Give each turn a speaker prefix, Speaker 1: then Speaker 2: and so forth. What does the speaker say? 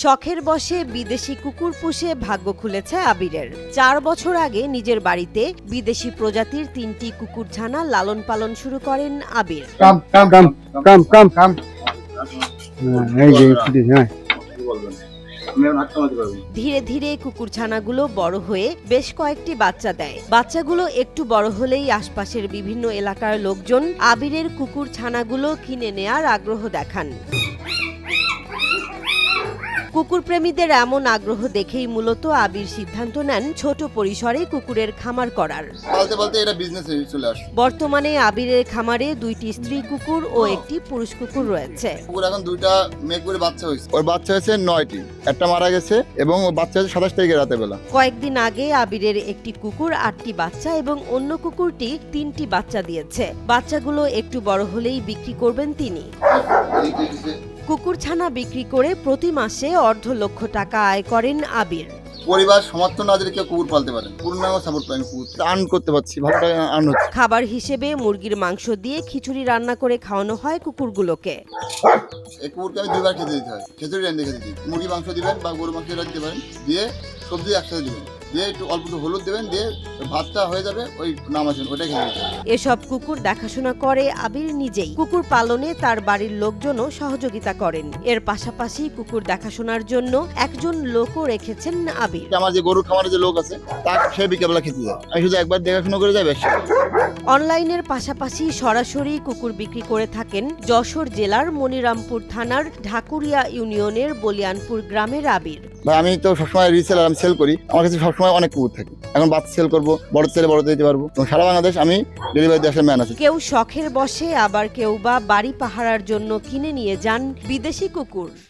Speaker 1: শখের বশে বিদেশি কুকুর পুষে ভাগ্য খুলেছে আবিরের। চার বছর আগে নিজের বাড়িতে বিদেশি প্রজাতির তিনটি কুকুর ছানা লালন পালন শুরু করেন আবির।
Speaker 2: ধীরে
Speaker 1: ধীরে ধীরে কুকুরছানাগুলো বড় হয়ে বেশ কয়েকটি বাচ্চা দেয়। বাচ্চাগুলো একটু বড় হলেই আশপাশের বিভিন্ন এলাকার লোকজন আবিরের কুকুর ছানাগুলো কিনে নেয়ার আগ্রহ দেখান। কুকুর প্রেমীদের এমন আগ্রহ দেখেই মূলত আবির সিদ্ধান্ত নেন ছোট পরিসরে কুকুরের খামার করার।
Speaker 3: পালতে পালতে এটা বিজনেস চলে আসে
Speaker 1: বর্তমানে আবিরের খামারে দুইটি স্ত্রী কুকুর ও একটি পুরুষ কুকুর রয়েছে।
Speaker 3: কুকুর এখন দুইটা মেয়ে করে বাচ্চা হয়েছে। ওর বাচ্চা হয়েছে নয়টি। একটা মারা গেছে এবং বাচ্চা হয়েছে সাতাশ তারিখে রাতে বেলা
Speaker 1: কয়েকদিন আগে আবিরের একটি কুকুর আটটি বাচ্চা এবং অন্য কুকুরটি তিনটি বাচ্চা দিয়েছে। বাচ্চাগুলো একটু বড় হলেই বিক্রি করবেন তিনি। কুকুর ছানা বিক্রি করে প্রতি মাসে অর্ধ লক্ষ টাকা আয় করেন আবির।
Speaker 3: পরিবার সমর্থন না দিলে কেউ কুকুর পালতে পারে পূর্ণাঙ্গ সাপোর্ট পাই কুকুর। আর্ন করতে পারছি ভালো টাকা আর্ন হচ্ছে।
Speaker 1: খাবার হিসেবে মুরগির মাংস দিয়ে খিচুড়ি রান্না করে খাওয়ানো হয় কুকুরগুলোকে।
Speaker 3: এই কুকুরকে আমি দুইবার খেতে দিতে হয়। খিচুড়ি রেঁধে খেতে দিই। মুরগি মাংস দিবেন বা গরু মাংস দিতে পারেন দিয়ে সবজি একসাথে দিবেন। দিয়ে একটু অল্প হলুদ দেবেন দিয়ে ভাতটা হয়ে যাবে ওই নামাজেন ওটাই দিতে
Speaker 1: এসব কুকুর দেখাশোনা করে আবির নিজেই। কুকুর পালনে তার বাড়ির লোকজনও সহযোগিতা করেন। এর পাশাপাশি কুকুর দেখাশোনার জন্য একজন লোকও রেখেছেন আবির।
Speaker 3: আমার যে গরু খামারে যে লোক আছে তা সে বিকেলবেলা খেতে যায়। আমি শুধু একবার দেখাশোনা করে যাই বেশ
Speaker 1: অনলাইনের পাশাপাশি সরাসরি কুকুর বিক্রি করে থাকেন যশোর জেলার মনিরামপুর থানার ঢাকুরিয়া ইউনিয়নের বলিয়ানপুর গ্রামের আবির।
Speaker 3: আমি তো সবসময় রিসেলার আমি সেল করি। আমার কাছে সবসময় অনেক কুকুর থাকে। এখন বাচ্চা সেল করব, বড় ছেলে বড় দিতে পারব। সারা বাংলাদেশ আমি ডেলিভারি দেশের ম্যান আছে।
Speaker 1: কেউ শখের বসে, আবার কেউ বা বাড়ি পাহারার জন্য কিনে নিয়ে যান বিদেশি কুকুর।